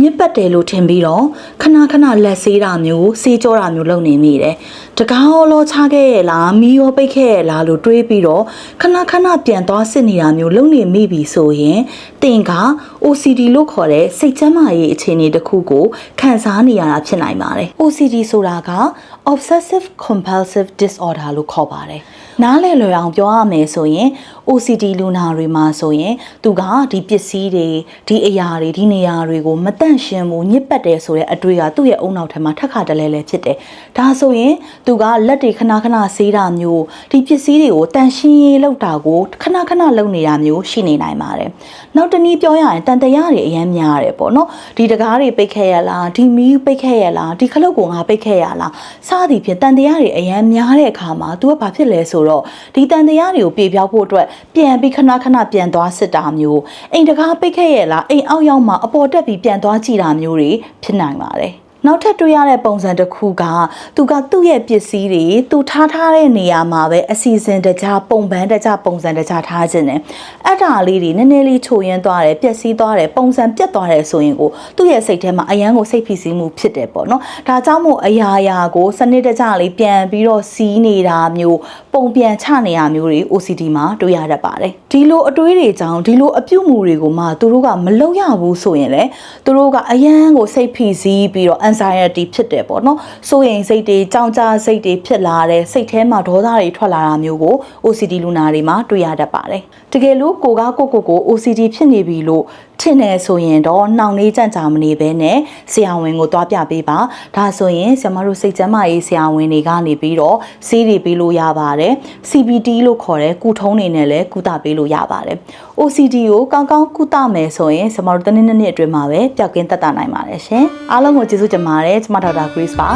ညစ်ပတ်တယ်လို့ထင်ပြီးတော့ခဏခဏလက်ဆေးတာမျိုးဆေးကြောတာမျိုးလုပ်နေမိတယ်။တကားရောလောချခဲ့ရဲ့လားမီးရောပိတ်ခဲ့ရဲ့လားလို့တွေးပြီးတော့ခဏခဏပြန်သွားစစ်နေတာမျိုးလုပ်နေမိပြီဆိုရင်တင်က OCD လို့ခေါ်တဲ့စိတ်ကျန်းမာရေးအခြေအနေတစ်ခုကိုခံစားနေရတာဖြစ်နိုင်ပါတယ်။ OCD ဆိုတာက Obsessive Compulsive Disorder လို့ခေါ်ပါတယ်။ နားလည်လွယ်အောင်ပြောရမယ်ဆိုရင် OCD လူနာတွေမှာဆိုရင် သူကဒီပစ္စည်းတွေဒီအရာတွေဒီနေရာတွေကိုမတန့်ရှင်းဘူးညစ်ပတ်တယ်ဆိုတဲ့အတွေ့ကသူ့ရဲ့အုံနောက်ထဲမှာထက်ခါတလဲလဲဖြစ်တယ်။ဒါဆိုရင်သူကလက်တွေခဏခဏဆေးတာမျိုးဒီပစ္စည်းတွေကိုတန့်ရှင်းရေးလုပ်တာကိုခဏခဏလုပ်နေတာမျိုးရှိနေနိုင်ပါတယ်။နောက်တစ်နည်းပြောရရင်တန်တရားတွေအများများရတယ်ပေါ့နော်။ဒီတကားတွေပိတ်ခဲ့ရလားဒီမီးပိတ်ခဲ့ရလားဒီခလုတ်ကိုငါပိတ်ခဲ့ရလားစသည်ဖြင့်တန်တရားတွေအများများတဲ့အခါမှာ तू ကဘာဖြစ်လဲဆိုတော့ဒီတန်တရားတွေကိုပြေပြောက်ဖို့အတွက်ပြန်ပြီးခဏခဏပြန်သွားစစ်တာမျိုးအိမ်တကားပိတ်ခဲ့ရလားအိမ်အောက်ရောက်မှအပေါ်တက်ပြီးပြန်သွားကြည့်တာမျိုးတွေဖြစ်နိုင်ပါတယ် နောက်ထပ်တွေ့ရတဲ့ပုံစံတစ်ခုကသူကသူ့ရဲ့ပစ္စည်းတွေသူထားထားတဲ့နေရာမှာပဲအစီအစဉ်တကြားပုံပန်းတကြားပုံစံတကြားထားခြင်းတယ်အဲ့ဒါလေးတွေနည်းနည်းလေးချိုရင်းသွားတယ်ပျက်စီးသွားတယ်ပုံစံပြတ်သွားတယ်ဆိုရင်ကိုသူ့ရဲ့စိတ်ထဲမှာအယမ်းကိုစိတ်ဖိစီးမှုဖြစ်တယ်ပေါ့နော်ဒါကြောင့်မို့အရာရာကိုစနစ်တကျလေးပြန်ပြီးတော့စီးနေတာမျိုးပုံပြန်ချနေတာမျိုးတွေ OCD မှာတွေ့ရတတ်ပါတယ်ဒီလိုအတွေးတွေကြောင့်ဒီလိုအပြုတ်မှုတွေကိုမှသူတို့ကမလုပ်ရဘူးဆိုရင်လေသူတို့ကအယမ်းကိုစိတ်ဖိစီးပြီးတော့ anxiety ဖြစ်တယ်ပေါ့နော်စိုးရိမ်စိတ်တွေကြောင်ကြားစိတ်တွေဖြစ်လာတဲ့စိတ်ထဲမှာဒေါသတွေထွက်လာတာမျိုးကို OCD လူနာတွေမှာတွေ့ရတတ်ပါတယ်တကယ်လို့ကိုကကိုကိုကို OCD ဖြစ်နေပြီလို့ထင်နေဆိုရင်တော့နှောင်လေးကြန့်ကြာမနေဘဲနဲ့ဆရာဝန်ကိုသွားပြပေးပါဒါဆိုရင်ဆရာမတို့စိတ်ကျန်းမာရေးဆရာဝန်တွေကနေပြီးတော့ဆေးတွေပေးလို့ရပါတယ် CBT လို့ခေါ်တဲ့ကုထုံးတွေနဲ့လည်းကုသပေးလို့ရပါတယ် OCD ကိုကောင်းကောင်းကုသမယ်ဆိုရင်ဆရာမတို့တစ်နှစ်နှစ်နှစ်အတွင်းမှာပဲပျောက်ကင်းသက်သာနိုင်ပါတယ်ရှင်အားလုံးကိုကျေးဇူးတင်ပါတယ်ကျွန်မဒေါက်တာ Grace ပါ